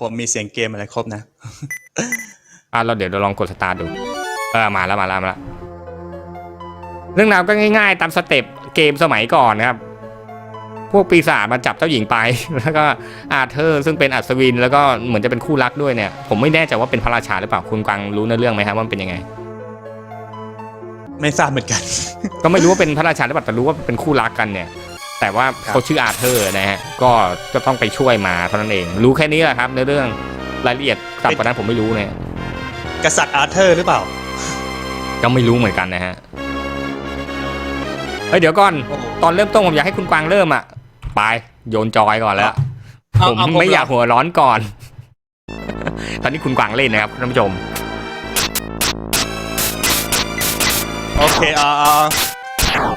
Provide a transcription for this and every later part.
ผมมีเสียงเกมอะไรครบนะ อะเราเดี๋ยวเราลองกดสตาร์ทดู เออมาแล้วมาแล้วมาแล้ว เรื่องราวก็ง่าย ๆ ตามสเต็ปเกมสมัยก่อนนะครับ พวกปีศาจมาจับเจ้าหญิงไป แล้วก็อาเธอร์ซึ่งเป็นอัศวิน แล้วก็เหมือนจะเป็นคู่รักด้วยเนี่ย ผมไม่แน่ใจว่าเป็นพระราชาหรือเปล่า คุณกวางรู้ในอเรื่องไหมครับว่ามันเป็นยังไง ไม่ทราบเหมือนกัน ก็ไม่รู้ว่าเป็นพระราชาหรือเปล่าแต่รู้ว่าเป็นคู่รักกันเนี่ย แต่ว่าครับเขาชื่ออาเธอร์นะฮะก็ก็ต้องไปช่วยมาเท่านั้นเอง รู้แค่นี้แหละครับ ในเรื่องรายละเอียดต่ำกว่านั้นผมไม่รู้เนี่ยกษัตริย์อาร์เธอร์หรือเปล่า ก็ไม่รู้เหมือนกันนะฮะเฮ้ยเดี๋ยวก่อนโอ้โหตอนเริ่มต้นผมอยากให้คุณกวางเริ่มอะไปโยนจอยก่อนแล้วเอาผมเอาผมไม่อยากเหรอหัวร้อนก่อน ตอนนี้คุณกวางเล่นนะครับท่านผู้ชม โอเคเอาเอาเอา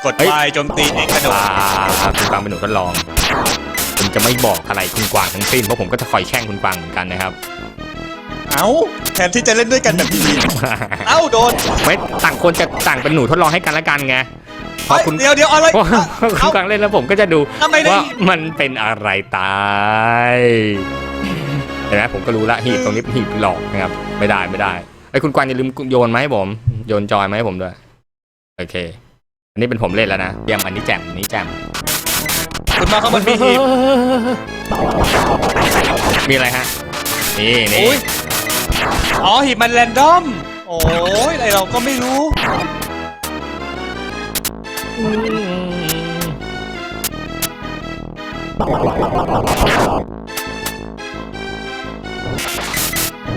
กดเฮ้ยไปโจมตีเอกกระโดดอ่าคุณกวางเป็นหนูทดลองผมจะไม่บอกอะไรคุณกวางทั้งสิ้นเพราะผมก็จะคอยแช่งคุณกวางเหมือนกันนะครับ เอ้าแทนที่จะเล่นด้วยกันแบบดีๆเอ้าโดนไม่ต่างคนจะต่างเป็นหนูทดลองให้กันและกันไงพอคุณเดี๋ยวเดี๋ยวอะไรเพราะว่าคุณกวางเล่นแล้วผมก็จะดูทำไมได้ว่ามันเป็นอะไรตายเห็นไหมผมก็รู้ละหีบตรงนี้เป็นหีบหลอกนะครับ ไม่ได้ไม่ได้ไอ้ยคุณกวางอย่าลืมโยนมาให้ผมโยนจอยมาให้ผมด้วย โอเคอั นนี้เป็นผมเล่นแล้วนะเยี่ยมอันนี้แจ่มอันนี้แจ่มคุณมาเข้ามามีหีบมีอะไรฮะ นี่นี่โอ้ยอ๋อหีบมันแรนดอม โอ้ยอะไรเราก็ไม่รู้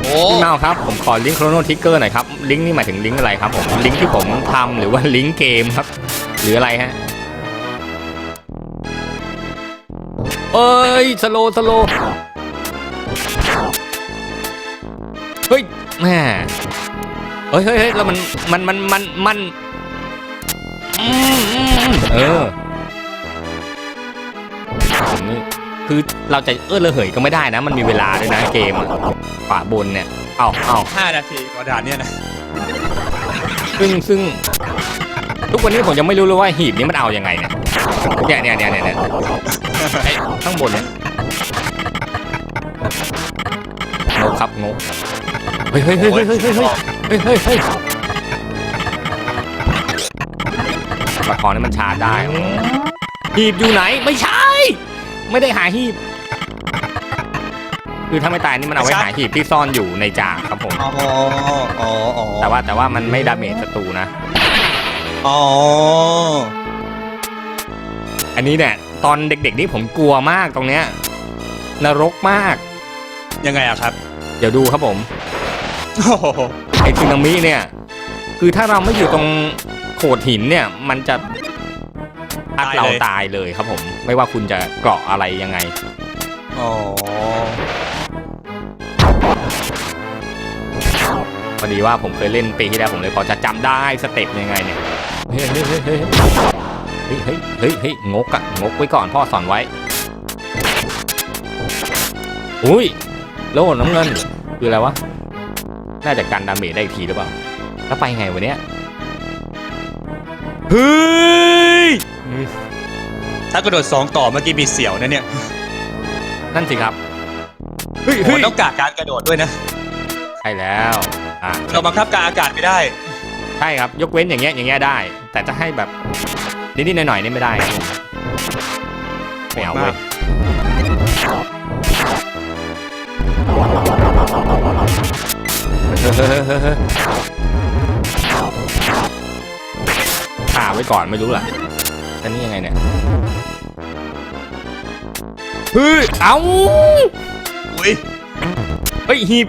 โอ้พี่เมาครับ ผมขอลิงก์โครโนทิกเกอร์หน่อยครับ ลิงก์นี่หมายถึงลิงก์อะไรครับผม ลิงก์ที่ผมทำหรือว่าลิงก์เกมครับ หรืออะไรฮะเอ้ยสโลสโลเฮ้ยแม่เฮ้ยเฮ้ยเฮ้ยแล้วมันมันมันมันมันอืมอืมอืมเออผมนี่คือเราจะเอื้อระเหยก็ไม่ได้นะ มันมีเวลาด้วยนะเกมอะขวาบนเนี่ย เอาเอาห้านาทีกว่าด่านเนี่ยนะซึ่งซึ่ง ทุกวันนี้ผมยังไม่รู้เลยว่าหีบนี้มันเอายังไงเนี่ยเนี่ยเนี่ยเนี่ยเนี่ยเนี่ยไอ้ข้างบนเนี่ยงกครับงกเฮ้ยเฮ้ยเฮ้ยเฮ้ยเฮ้ยเฮ้ยเฮ้ยเฮ้ยเฮ้ยเฮ้ยละครนี่มันชาร์จได้อ๋อหีบอยู่ไหนไม่ใช่ ไม่ได้หาหีบ คือถ้าไม่ตายนี่มันเอาไว้หาหีบที่ซ่อนอยู่ในจากครับผมอ๋ออ๋อ อ๋อ แต่ว่าแต่ว่ามันไม่ดาเมจศัตรูนะ อ๋อ อันนี้เนี่ยตอนเด็กๆนี่ผมกลัวมากตรงเนี้ยนรกมาก ยังไงอะครับ เดี๋ยวดูครับผม โอ้โหไอซึนามิเนี่ย คือถ้าเราไม่อยู่ตรงโขดหินเนี่ย มันจะอักเราตายเลยครับผม ไม่ว่าคุณจะเกราะอะไรยังไง อ๋อพอดีว่าผมเคยเล่นปีที่แล้วผมเลยพอจะจำได้สเต็ปยังไงเนี่ย เฮ้ยเฮ้ยเฮ้ยเฮ้ยเฮ้ยเฮ้งกอะงกไว้ก่อนพ่อสอนไว้ อุ้ยโล่น้ำเงินคืออะไรวะ น่าจะกันดาเมจได้อีกทีหรือเปล่า แล้วไปไงวันเนี้ยเฮ้ย ถ้ากระโดดสองต่อเมื่อกี้มีเสียวนะเนี่ย นั่นสิครับเฮ้ยต้องกาการกระโดดด้วยนะ ใช่แล้ว อะเราบังคับการอากาศไม่ได้ ใช่ครับ ยกเว้นอย่างเงี้ยอย่างเงี้ยได้ แต่จะให้แบบนิดๆหน่อยๆนี่ไม่ได้ครับผมไม่เอาเว้ยขาไว้ก่อนไม่รู้ล่ะอันนี้ยังไงเนี่ยเฮ้ยเอาอุ้ยเฮ้ยหีบ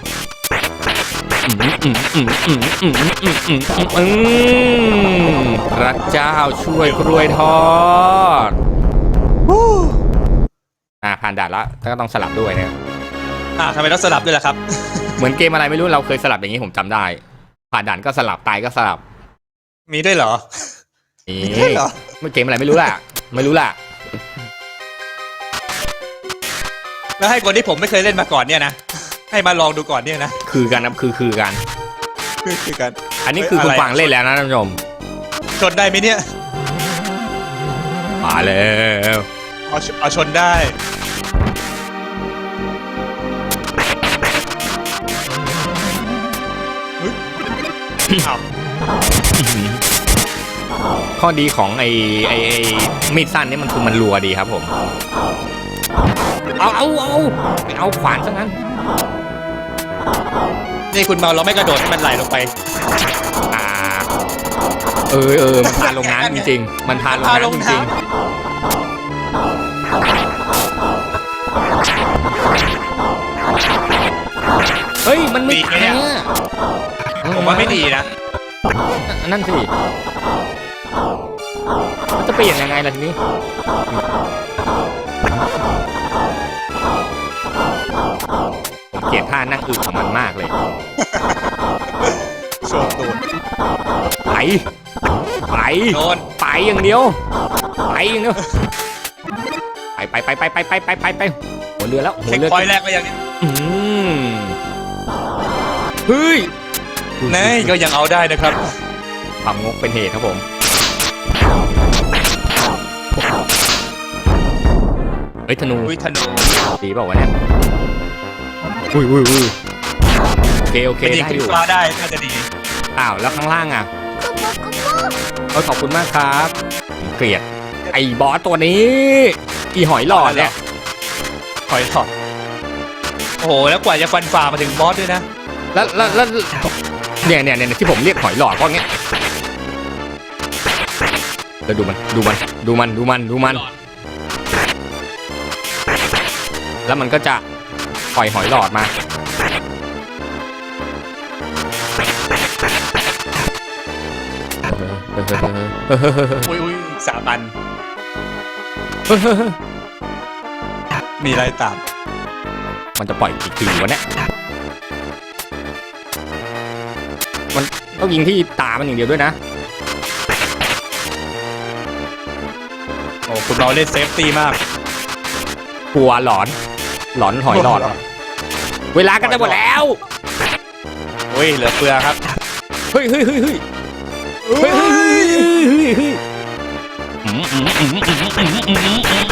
พระเจ้าช่วยกล้วยทอดอ่าผ่านด่านแล้วก็ต้องสลับด้วยเนี่ยอ่าทำไมต้องสลับด้วยล่ะครับ เหมือนเกมอะไรไม่รู้เราเคยสลับอย่างนี้ผมจำได้ ผ่านด่านก็สลับตายก็สลับ มีด้วยเหรอมีด้วยเหรอไม่เกมอะไรไม่รู้ล่ะ ไม่รู้ล่ะแล้วให้คนที่ผมไม่เคยเล่นมาก่อนเนี่ยนะ ให้มาลองดูก่อนเนี่ยนะคือกันครับคือคือกัน คือคือกันอันนี้คือเฮ้ยคุณอะไรฟังเล่นแล้วนะท่านผู้ชมชนได้ไหมเนี่ยมาแล้วเอาชเอาชนได้เฮ้ยอ้าวข้อดีของไอ้ไอ้ไอ้มีดสั้นนี่มันคือมันรัวดีครับผม เอาเอาเอาไปเอาขวานซะงั้น นี่คุณเมาเราไม่กระโดดให้มันไหลลงไป อ่าเออเออมันพาลงน้ำจริงๆมันพาลงพาลงน้ำจริงน้ๆเฮ้ยมันไม่ตายเนี่ยผมว่าไม่ดีนะ นั่นสิมันจะเปลี่ยนยังไงล่ะทีนี้ เกลียดท่านั่งอึของมันมากเลยโชว์ตูดไปไปโดนไปอย่างเดียวไปอย่างเดียวไปไปไปไปไปไปไปไปไปหัวเรือแล้วหัวเช็คเรือพอยต์แรกก็ยังอืมเฮ้ยนี่ก็ยังเอาได้นะครับความงกเป็นเหตุครับผมเฮ้ยธนูอุ้ยธนูดีเปล่าวะเนี่ย อุ้ยอุ้ยอุ้ยโอเคโอเคเป็นยิงได้ขึ้อนยู่ฟ้าได้น่าจะดีอ้าวแล้วข้างล่างอะเออขอบคุณมากครับผมเกลียด ไอ้บอสตัวนี้อีหอยหลอดเนี่ยถอยถอดโอ้โหแล้วกว่าจะฟันฝ่ามาถึงบอสด้วยนะแล้วแล้วแล้วเนี่ยเนี่ยเนี่ยที่ผมเรียกหอยหลอดเพราะเงี้ยแล้วดูมันดูมันดูมันดูมันดูมัน แล้วมันก็จะ ปล่อยหอยหลอดมาอุ้ยอุ้ยสามอันมีอะไรตามมันจะปล่อยกี่ทีวะเนี่ย มันต้องยิงที่ตามันอย่างเดียวด้วยนะ โอ้ คุณเราเล่นเซฟตี้มาก กลัวหลอน หลอนหอยหลอด เวลากันจะหมดแล้วเฮ้ยเหลือเฟือครับ เฮ้ยเฮ้ยเฮ้ยเฮ้ยเฮ้ยเฮ้ย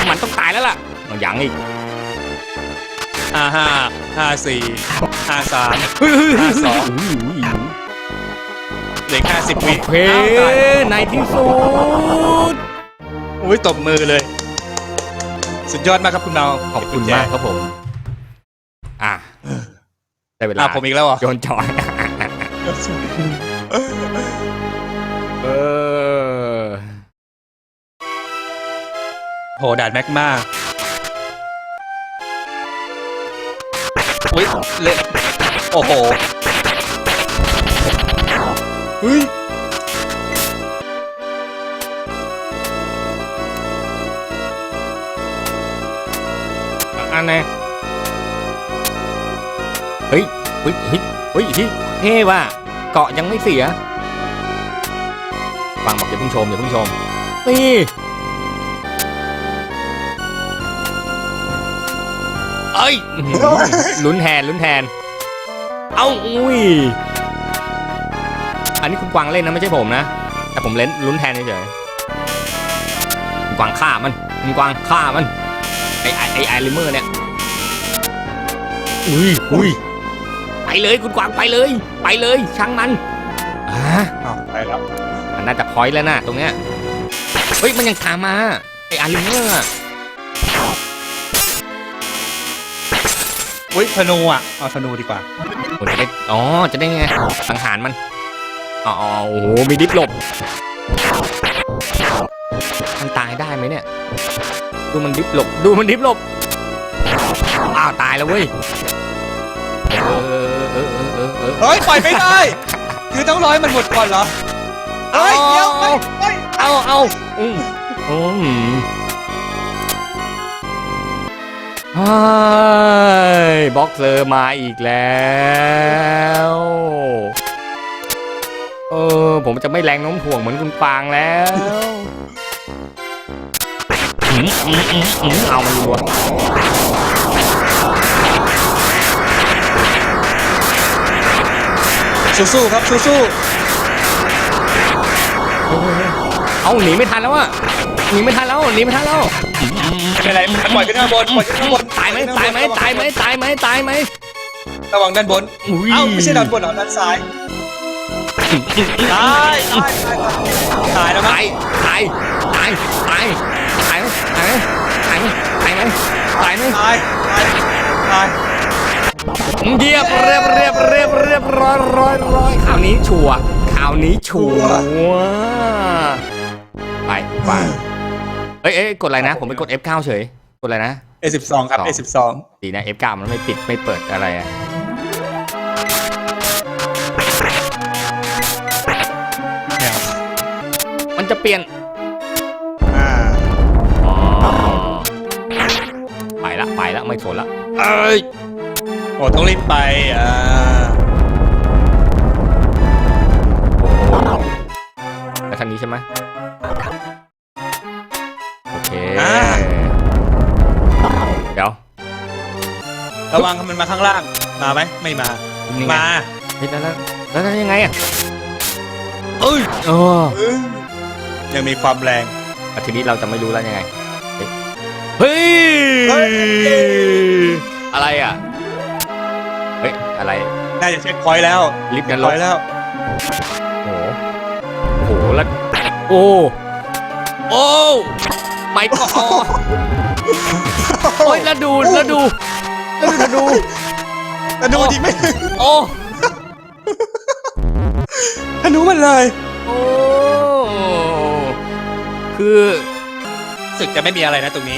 มันต้องตายแล้วล่ะยังอีกห้าห้าห้าสี่ห้าสามห้าสองเหลือแค่สิบวิเพในที่สุด อุ้ยตบมือเลย สุดยอดมากครับคุณเราขอบคุณมากครับผม อะได้เวลาอะผมอีกแล้วเหรอโยนจอยเออโหด่านแม็กมาอุ้ยเละโอ้โหเฮ้ยันไหนเฮ้ยเฮ้ยเฮ้ยเฮ้ยเฮ้ยเท่ว่ะเกาะยังไม่เสียฟังบอกอย่าเพิ่งชมอย่าเพิ่งชมนี่เอ้ยลุ้นแทนลุ้นแทน เอ้าอุ้ย อันนี้คุณกวางเล่นนะไม่ใช่ผมนะ แต่ผมเล่นลุ้นแทนเฉยๆกวางฆ่ามัน คุณกวางฆ่ามัน ไอไอไอไอลิเมอร์เนี่ย อุ้ยอุ้ยไปเลยคุณกวางไปเลย ไปเลยช่างมันอ่าอ้าวไปแล้วมันน่าจะพอยต์แล้วนะตรงเนี้ยเฮ้ยมันยังตามมาไอไอลิเมอร์อะอุ้ยธนูอะเอาธนูดีกว่าโอ้จะได้อ๋อจะได้ไงสังหารมันอ๋ออ๋อโอ้โหมีดิฟหลบมันตายได้ไหมเนี่ย ดูมันดิฟหลบดูมันดิฟหลบ อ้าวตายแล้วเว้ย เฮ้ยปล่อยไม่ได้ คือต้องร้อยมันหมดก่อนเหรอ เฮ้ยเดี๋ยวเฮ้เอาเอาอืมอืมบล็อกเซอร์มาอีกแล้ว เออ ผมจะไม่แรงน้มถ่วงเหมือนคุณปางแล้วเอามันรัว สู้ๆครับสู้ๆเอาหนีไม่ทันแล้วอะหนีไม่ทันแล้วหนีไม่ทันแล้วไม่เป็นไรปล่อยขึ้นข้างบนปล่อยขึ้นข้างบนตายไหมตายไหมตายไหมตายไหมตายไหมระวังด้านบนเอ้าไม่ใช่ด้านบนหรอด้านซ้ายตายตายตายแล้วมั้ยตายตายตายตายตายตายตายตายตายตายตาย เรียบเรียบเรียบเรียบเรียบร้อยร้อยร้อยข่าวนี้ชัวข่าวนี้ชัวไปไปเอ้ยเอ้ยกดอะไรนะ ผมไปกด F9 เฉย กดอะไรนะ A12 ครับ A12 ดีนะ F9 มันไม่ปิดไม่เปิดอะไรอะมันจะเปลี่ยนไปละไปละไม่สนละ เอ้ย โอ้ต้องรีบไปอะแล้วคันนี้ใช่ไหมโอเคอเดี๋ยวระวังมันมาข้างล่าง มาไหมไม่มามา เฮ้แล้วแล้วแล้วยังไงอะเอ้ยเอ้ยังมีความแรง อาทีนี้เราจะไม่รู้แล้วยังไงเฮ้ยอะไรอะ อะไร น่าจะเช็คพอยแล้วลิฟต์กันลบแล้ว โอ้โหโอ้โหแล้วโอ้โอ้ไม่ก่อนโอ้ยแล้วดูแล้วดูแล้วดูแล้วดูจริงไมโอ้ธนูมันเลย โอ้คือสึกจะไม่มีอะไรนะตรงนี้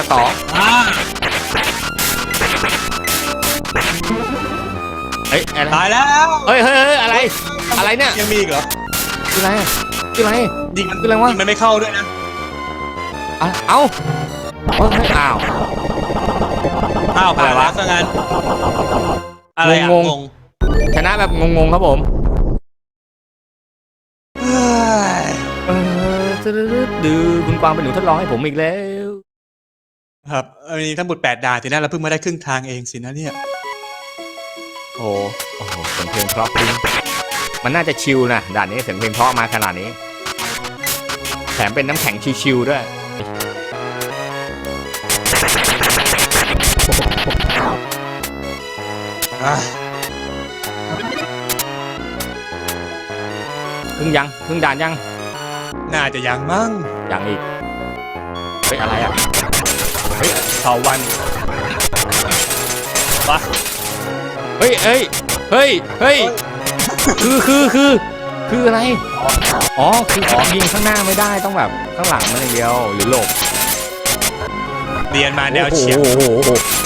องอ่าเฮ้ยอะไรตายแล้วเฮ้ยเฮ้ยเฮ้ยอะไร อะไรเนี่ย ยังมีอีกเหรอคืออะไรอะคืออะไร ยิงมันคืออะไรวะ ยิงมันไม่เข้าด้วยนะอะเอ้าเฮ้ยเฮ้ยอ้าว อ้าวผ่านอะไรแล้ววะซะงั้นอะไรอะงงๆงงชนะแบบงงๆครับผม เฮ้ยเออตึ๊ดๆดูคุณกวางเป็นหนูทดลองให้ผมอีกแล้ว ครับอันนี้ทั้งหมดแปดด่านทีนั้นเราเพิ่งมาได้ครึ่งทางเองสินะเนี่ย โอ้โอ้โหเสียงเพลงเพราะจริงมันน่าจะชิลนะด่านนี้เสียงเพลงเพราะมาขนาดนี้ แถมเป็นน้ำแข็งชิวๆด้วย อะครึ่งยังครึ่งด่านยัง น่าจะยังมั้ง ยังอีก เฮ้ย อะไรอะ เฮ้ยเถาวันวะเฮ้ยเฮ้ยเฮ้ยเฮ้ยคือคือคือคืออะไร อ๋อ คือยิงข้างหน้าไม่ได้ต้องแบบข้างหลังมันอย่างเดียวหรือหลบ เรียนมาแนวเฉียงโอ้โห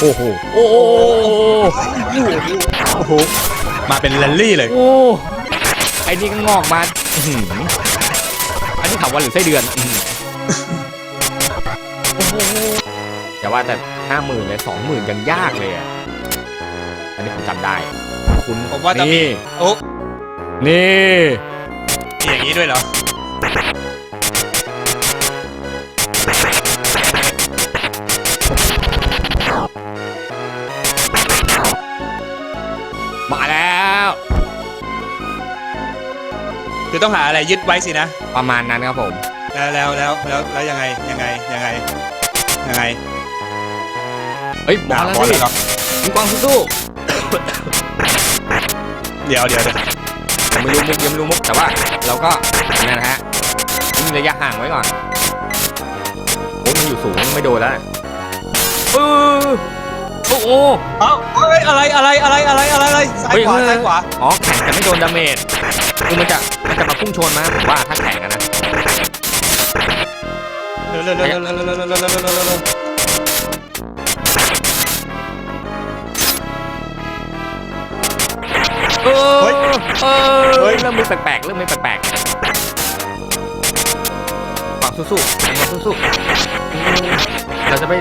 โอ้โหโอ้โหโอ้โหมาเป็นแรลลี่เลย โอ้ไอ้นี่ก็งอกมาอื้อหืออันนี้ถามวันหรือไส้เดือนอื้อหือโอ้โห อย่าว่าแต่ห้าหมื่นเลยสองหมื่นยังยากเลยอะอันนี้ผมจำได้ คุณผมว่าต้องมี นี่โอ้นี่มีอย่างนี้ด้วยเหรอ มาแล้ว คือต้องหาอะไรยึดไว้สินะ ประมาณนั้นครับผม แล้วแล้วแล้วแล้วแล้วยังไงยังไงยังไงยังไง เฮ้ยบอลบอลแล้วเลยเหรอสิคุณกวางสู้เดี๋ยวเดี๋ยวเดี๋ยวยังไม่รู้มุกยังไม่รู้มุกแต่ว่าเราก็นั่นนะฮะทิ้งระยะห่างไว้ก่อนโอ้ยมันอยู่สูงไม่โดนแล้วนะเออโอ้โหเอ้าเอ้ยอะไรอะไรอะไรอะไรอะไรอะไรซ้ายเฮ้ยขวาเฮ้ยซ้ายขวาอ๋อแข่งแต่ไม่โดนดาเมจคือมันจะมันจะมาพุ่งชนมาผมว่าถ้าแข่งกันนะเร็วเร็วเร็วเร็วเร็วเร็วเร็วเร็ว เร็วเร็วเร็วเร็วเออเฮ้ยเออเฮ้ยเริ่มมีแปลกๆเริ่มมีแปลกๆฝั่งสู้ๆฝั่งสู้ๆอืมเราจะไป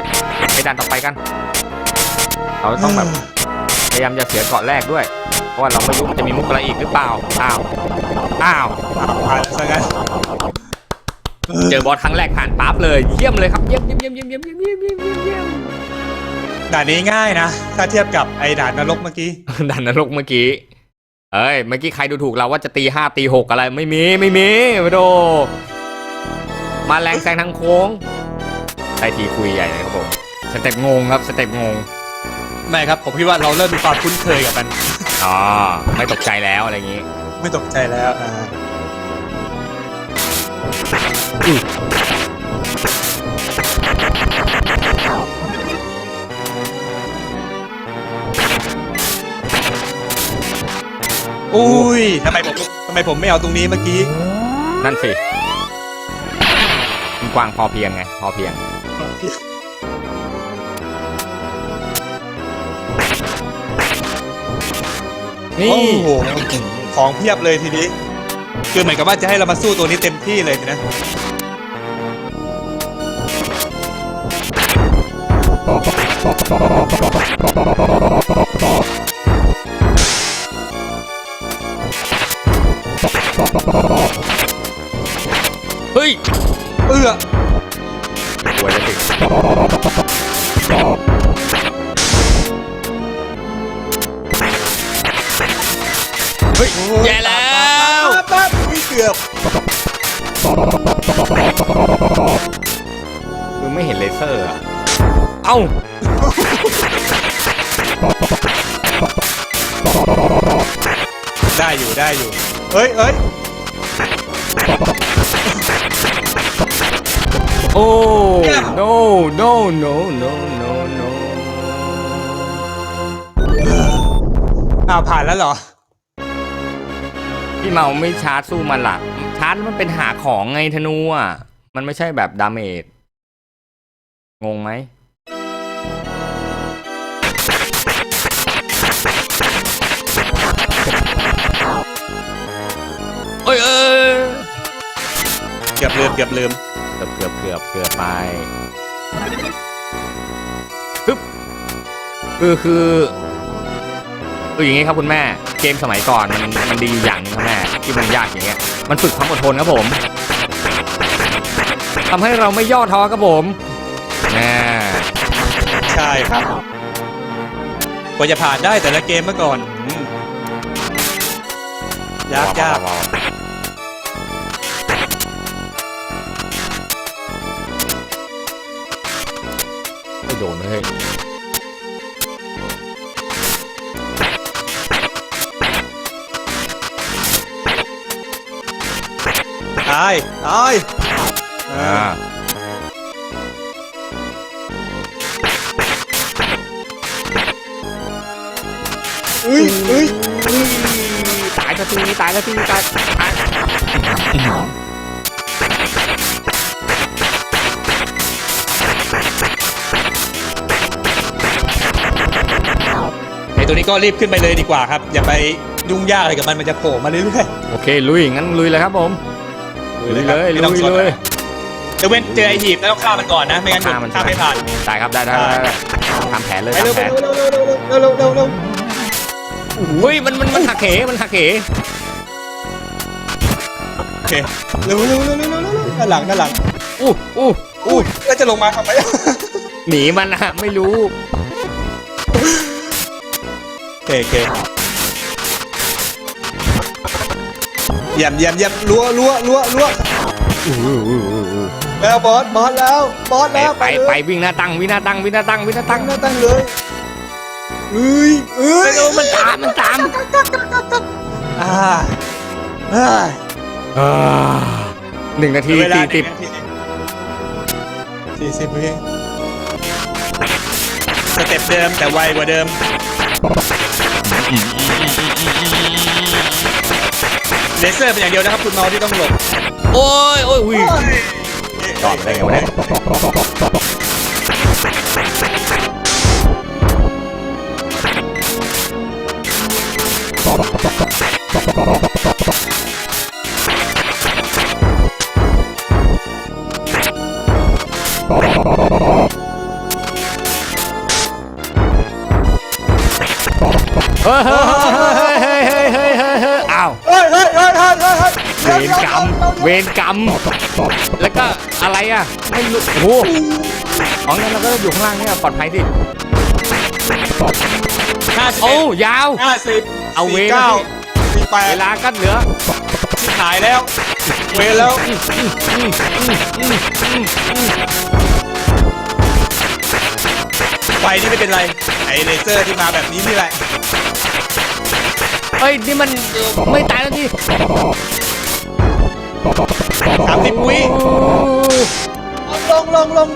ไปด่านต่อไปกัน เราต้องแบบพยายามจะเสียเกาะแรกด้วย เพราะว่าเราไม่รู้มันจะมีมุกอะไรอีกหรือเปล่า อ้าว อ้าวผ่านซะงั้นเจอบอสครั้งแรกผ่านปั๊บเลย เยี่ยมเลยครับ เยี่ยมเยี่ยมเยี่ยมเยี่ยมเยี่ยมเยี่ยมเยี่ยมเยี่ยมเยี่ยมเยี่ยมด่านนี้ง่ายนะ ถ้าเทียบกับไอ้ด่านนรกเมื่อกี้ ด่านนรกเมื่อกี้ เอ้ยเมื่อกี้ใครดูถูกเราว่าจะตีห้าตีหกอะไรไม่มีไม่มีมาโดมาแรงแซงทางโค้งได้ทีคุยใหญ่เลยครับผมสเต็ปงงครับสเต็ปงงไม่ครับผมคิดว่าเราเริ่มมีความคุ้นเคยกับมันอ๋อไม่ตกใจแล้วอะไรอย่างงี้ ไม่ตกใจแล้วอ่า อุ้ยทำไมผมทำไมผมไม่เอาตรงนี้เมื่อกี้นั่นสิคุณกวางพอเพียงไง พอเพียง นี่ โอ้โหของเพียบเลยทีนี้ คือเหมือนกับว่าจะให้เรามาสู้ตัวนี้เต็มที่เลยนะ เฮ้ย เอื้อสวยเลยสิเฮ้ยแย่แล้วปั๊บปั๊บอุ๊ยเกือบมึงไม่เห็นเลเซอร์อะ เอ้า ได้อยู่ได้อยู่ เฮ้ยเฮ้ยโอ้ no no no no no no อ้าวผ่านแล้วเหรอ พี่เมาไม่ชาร์จสู้มันล่ะชาร์จมันเป็นหาของไงธนูอะ มันไม่ใช่แบบดาเมจ งงไหม เกือบลืมเกือบลืมเกือบเกือบเกือบเกือบไปปึ๊บคือคือคืออย่างงี้ครับคุณแม่ เกมสมัยก่อนมันมันดีอยู่อย่างหนึงครับแม่ที่มันยากอย่างเงี้ยมันฝึกความอดทนครับผมทำให้เราไม่ย่อท้อครับผมแน่ใช่ครับกว่าจะผ่านได้แต่ละเกมเมื่อก่อนอืมยากยากว้าวไม่ ตายตายอ่าอุ้ยอุ้ยตายสักทีตายสักทีตายตายไอตัวนี้ก็รีบขึ้นไปเลยดีกว่าครับ อย่าไปยุ่งยากอะไรกับมันมันจะโผล่มาเรื่อยโอเค ลุย งั้นลุยเลยครับผมๆ ลุยเลยไม่ต้องลุยสนเลยเดี๋ยวเว้นเจอไอหีบแล้วต้องฆ่ามันก่อนนะ ไม่งั้นฆ่ามันฆ่าไม่ผ่านได้ครับได้ได้ได้ได้ทำแผนเลยไปเร็วทำไปแผนเร็วเร็วเร็วเร็วเร็วเร็วเร็วเฮ้ยมันมันมันหักเหมันหักเหโอเคเร็วเร็วเร็วเร็วเร็วเร็วด้านหลังด้านหลังอู้อู้อุ้ยแล้วจะลงมาทำไมหนีมันนะไม่รู้โอเคโอเค เยี่ยมเยี่ยมเยี่ยมรั้วรั้วรั้วรั้วแล้วบอสบอสแล้วบอสไปแล้วไปเลยไปวิ่งหน้าตั้งวิ่งหน้าตั้งวิ่งหน้าตั้งวิ่งหน้าตั้ตั้งงหน้าตั้งเลยเอ้ยเอ้ยเออมันตามมันตามอ่าเฮ้ยอ่าหนึ่งนาทีเวลาสี่สิบสี่สิบวิสเต็ปเดิมแต่ไวกว่าเดิม เลเซอร์เป็นอย่างเดียวนะครับคุณเมาที่ต้องหลบ โอ้ยโอ้ยอุ้ยจอดได้ไงวะเนี่ยเฮ้ย เฮ้ยอ้าวเฮ้ยเฮ้ยเฮ้ยเฮ้ยเฮ้ยเฮ้ยเวรกรรมเวรกรรมแล้วก็อะไรอะไม่รู้โอ้โหอ๋องั้นเราก็อยู่ข้างล่างเนี่ยปลอดภัยสิห้าสิบโอ้ยาว ห้าสิบเอาเวร เก้าสี่แปเวดลาก็เหลือที่หายแล้ว เวรแล้วไฟนี่ไม่เป็นไร ไอเลเซอร์ที่มาแบบนี้นี่แหละ เฮ้ยนี่มันไม่ตายแล้วทีสามสิบวิลงลงลง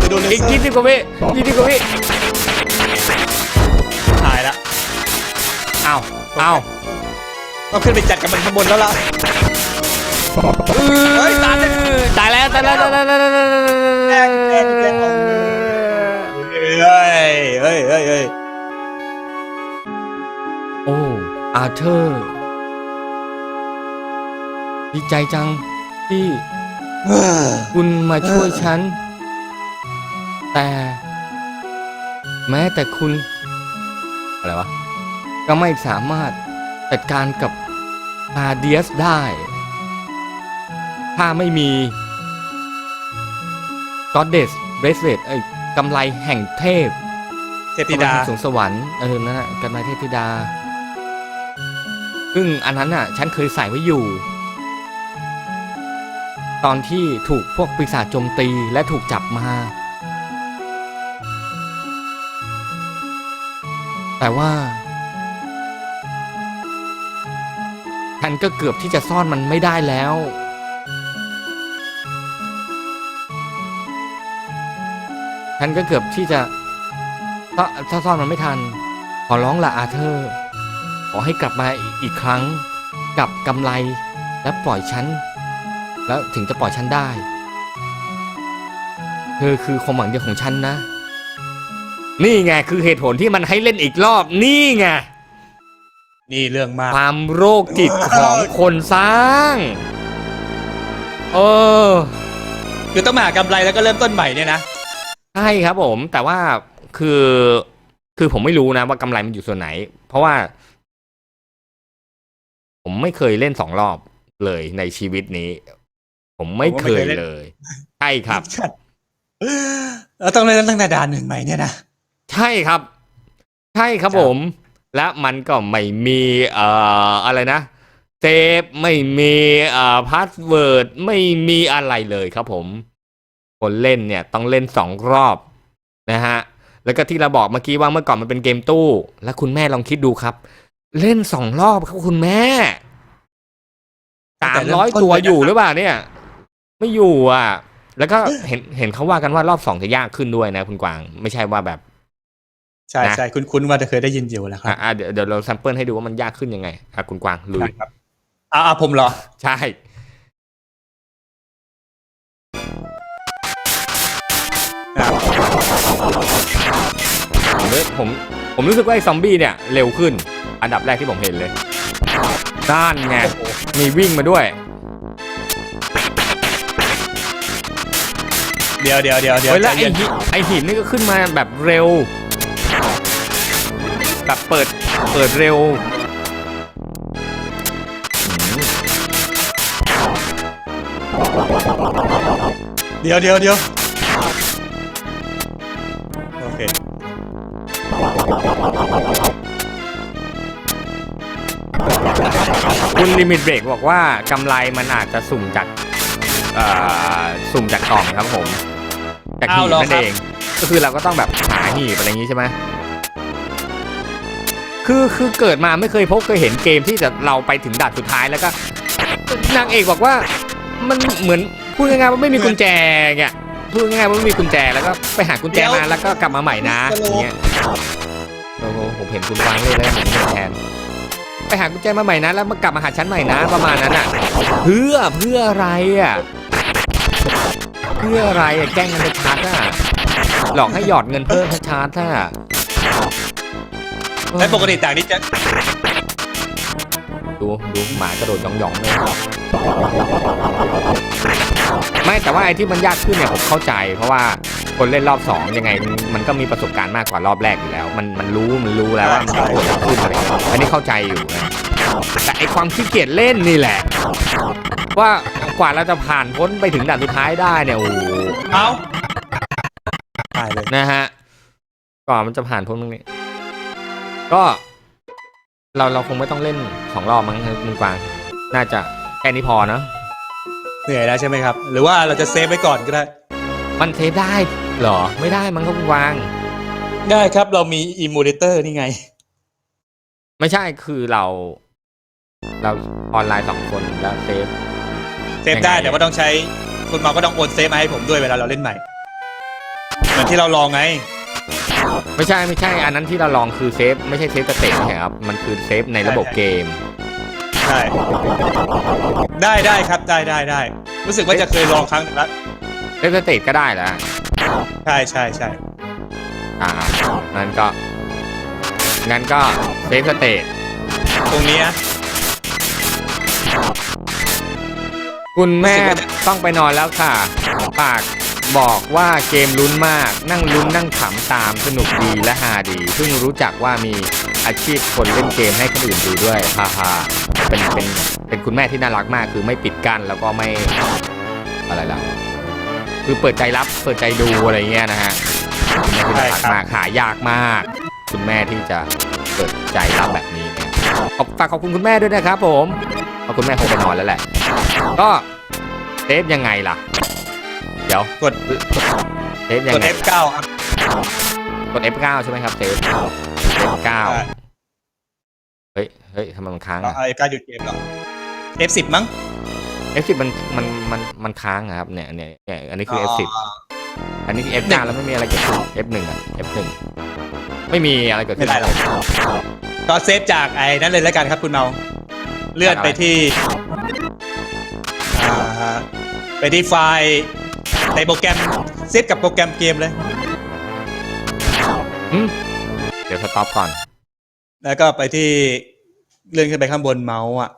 จะโดนเลอีกเซอยี่ร์สิบกว่าวิยี่สิบกว่าวิหายละอ้าวอ้าวต้องขึ้นไปจัดกับมันข้างบนแล้วล่ะ เฮ้ยตายแล้ว ตายแล้วตายแล้วตายแล้วตายแล้วตายแล้วแจ้งแจ้งแจ้งเฮ้ยเฮ้ยเฮ้ยเฮ้ย โอ้ อาเธอร์ ดีใจจังที่เฮ้ยคุณมาช่วยฉัน แต่ แม้แต่คุณ อะไรวะ ก็ไม่สามารถจัดการกับอาเดียสได้ ถ้าไม่มี Goddess Bracelet เอ้ยกำไรแห่งเทพเทพธิดากำลังแห่งสวงสวรรค์เออนั่นแหละกำไรเทพธิดา ซึ่งอันนั้นอะฉันเคยใส่ไว้อยู่ ตอนที่ถูกพวกปีศาจโจมตีและถูกจับมา แต่ว่าฉันก็เกือบที่จะซ่อนมันไม่ได้แล้วฉันก็เกือบที่จะถ้าซ่อนมันไม่ทัน ขอร้องละอาเธอร์ อให้กลับมาอีกครั้งกับกำไรและปล่อยฉัน แล้วถึงจะปล่อยฉันได้เธอคือความหวังเดียวของฉันนะ นี่ไงคือเหตุผลที่มันให้เล่นอีกรอบนี่ไงนี่เรื่องมากความโรคจิตของคนสร้างเออคือต้องมาหากำไรแล้วก็เริ่มต้นใหม่เนี่ยนะใช่ครับผม แต่ว่าคือคือผมไม่รู้นะว่ากำไรมันอยู่ส่วนไหน เพราะว่า ผมไม่เคยเล่นสองรอบเลยในชีวิตนี้ ผมไม่เคยเลย ใช่ครับเราต้องเริ่มตั้งแต่ด่านหนึ่งใหม่เนี่ยนะใช่ครับ ใช่ครับครับผม และมันก็ไม่มีเอ่ออะไรนะเซฟไม่มีเอ่อพาสเวิร์ดไม่มีอะไรเลยครับผม คนเล่นเนี่ยต้องเล่นสองรอบนะฮะแล้วก็ที่เราบอกเมื่อกี้ว่าเมื่อก่อนมันเป็นเกมตู้ แล้วคุณแม่ลองคิดดูครับ เล่นสองรอบครับคุณแม่ตั้งสาแต่มเริ่มร้อยต้นตัวเลยนะครับอยู่หรือเปล่าเนี่ย ไม่อยู่อะ แล้วก็เห็นเห็นเขาว่ากันว่ารอบสองจะยากขึ้นด้วยนะ คุณกวาง ไม่ใช่ว่าแบบ ใช่นะใช่คุณคุณว่าจะเคยได้ยินอยู่แล้วครัอะบอะเดี๋ยวเดี๋ยวเราแซมเปิลให้ดูว่ามันยากขึ้นยังไงอะคุณกวางลุยใช่ครับอ่าอ่าผมเหรอ ใช่ผมรู้ผม ผมรู้สึกว่าไอ้ซอมบี้เนี่ยเร็วขึ้น อันดับแรกที่ผมเห็นเลยด้านไงโอ้โหมีวิ่งมาด้วย เดี๋ยวเดี๋ยวเดี๋ยวเดี๋ยวเฮ้ยแล้วใจไอ้เย็นหินไอ้หินนี่ก็ขึ้นมาแบบเร็วแบบเปิดเปิดเร็วอืมเดี๋ยวเดี๋ยวเดี๋ยว คุณลิมิตเบรกบอกว่ากำไรมันอาจจะสุ่มจากเอ่อสุ่มจากกล่องครับผม จากหีบนั่นเอง ก็คือเราก็ต้องแบบหาหีบอะไรอย่างนี้ใช่ไหมคือคือเกิดมาไม่เคยพบเคยเห็นเกมที่จะเราไปถึงด่านสุดท้ายแล้วก็นางเอกบอกว่ามันเหมือนพูดง่ายๆว่าไม่มีกุญแจเงี้ยพูดง่ายๆว่าไม่มีกุญแจแล้วก็ไปหากุญแจมาแล้วก็กลับมาใหม่นะอย่างเงี้ยโอ้โหผมเห็นคุณวางเลยแล้วผมเป็นแทนไปหากุญแจมาใหม่นะแล้วมากลับมาหาฉันใหม่นะประมาณนั้นอะ เพื่อเพื่ออะไรอะเพื่ออะไรอะแกล้งกันชัดๆอะหลอกให้หยอดเงินเพิ่มชัดๆอะ และปกติต่างนี้จะ ดูดูหมากระโดดหยองๆเลยไม่แต่ว่าไอ้ที่มันยากขึ้นเนี่ยผมเข้าใจ เพราะว่าคนเล่นรอบสองยังไงมันก็มีประสบการณ์มากกว่ารอบแรกอยู่แล้ว มันมันรู้มันรู้แล้วว่ามันต้องกดขึ้นอะไรอย่างเงี้ยอันนี้เข้าใจอยู่นะแต่ไอ้ความขี้เกียจเล่นนี่แหละ ว่ากว่าเราจะผ่านพ้นไปถึงด่านสุดท้ายได้เนี่ยโอ้โหเอาตายเลยนะฮะก่อนมันจะผ่านพ้นตรงนี้ ก็ เราเราคงไม่ต้องเล่นสองรอบมั้งครับคุณกวางน่าจะแค่นี้พอเนอะเหนื่อยแล้วใช่ไหมครับ หรือว่าเราจะเซฟไว้ก่อนก็ได้ มันเทปได้เหรอไม่ได้มั้งครับคุณกวาง ได้ครับเรามีอิมูเลเตอร์นี่ไง ไม่ใช่คือเรา เราออนไลน์สองคนแล้วเซฟ เซฟได้ยังไง แต่ว่าต้องใช้คุณเมาก็ต้องโอนเซฟมาให้ผมด้วยเวลาเราเล่นใหม่เหมือนที่เราลองไง ไม่ใช่ไม่ใช่ อันนั้นที่เราลองคือเซฟไม่ใช่เซฟสเตจนะครับ มันคือเซฟในระบบเกม ใช่ได้ได้ครับได้ได้ได้รู้สึกว่าจะเคยลองครั้งหนึงแล้วเซฟสเตจก็ได้แล้ว ใช่ใช่ใช่อ่า งั้นก็ งั้นก็เซฟสเตจตรงนี้นะ คุณแม่รู้สึกว่าจะ ต้องไปนอนแล้วค่ะ ปาก บอกว่าเกมลุ้นมาก นั่งลุ้นนั่งขำตามสนุกดีและฮาดี เพิ่งรู้จักว่ามีอาชีพคนเล่นเกมให้คนอื่นดูด้วยฮ่าฮ่าเป็นเป็นเป็นคุณแม่ที่น่ารักมากคือไม่ปิดกั้นแล้วก็ไม่อะไรล่ะคือเปิดใจรับเปิดใจดูอะไรเงี้ยนะฮะคุณแม่ที่น่ารักมากหายากมาก คุณแม่ที่จะเปิดใจรับแบบนี้ขอบฝากขอบคุณคุณแม่ด้วยนะครับผมเพราะคุณแม่คงไปนอนแล้วแหละ ก็เซฟยังไงล่ะ เดี๋ยวกดเซฟยังกด ไง F9 ครับกด F9 ใช่ไหมครับเซฟ F9 ใช่เฮ้ยเฮ้ยทำไมมันค้างเราอะ เอา F9 หยุดเกมหรอ F10 มั้ง F10 มันมันมันมันค้างอะครับเนี่ยเนี่ยเนี่ยอันนี้คือ F10 อันนี้ F9 แล้วไม่มีอะไรเกิดขึ้น F1 อะ F1 ไม่มีอะไรเกิดไม่ขึ้นได้หรอก ก็เซฟจากไอ้นั้นเลยแล้วกันครับคุณเมา เลื่อนไปที่อ่าไปที่ไฟล์ ในโปรแกรมเซฟกับโปรแกรมเกมเลย อืมเดี๋ยวสต็อปก่อน แล้วก็ไปที่เลื่อนขึ้นไปข้างบนเมาส์อะ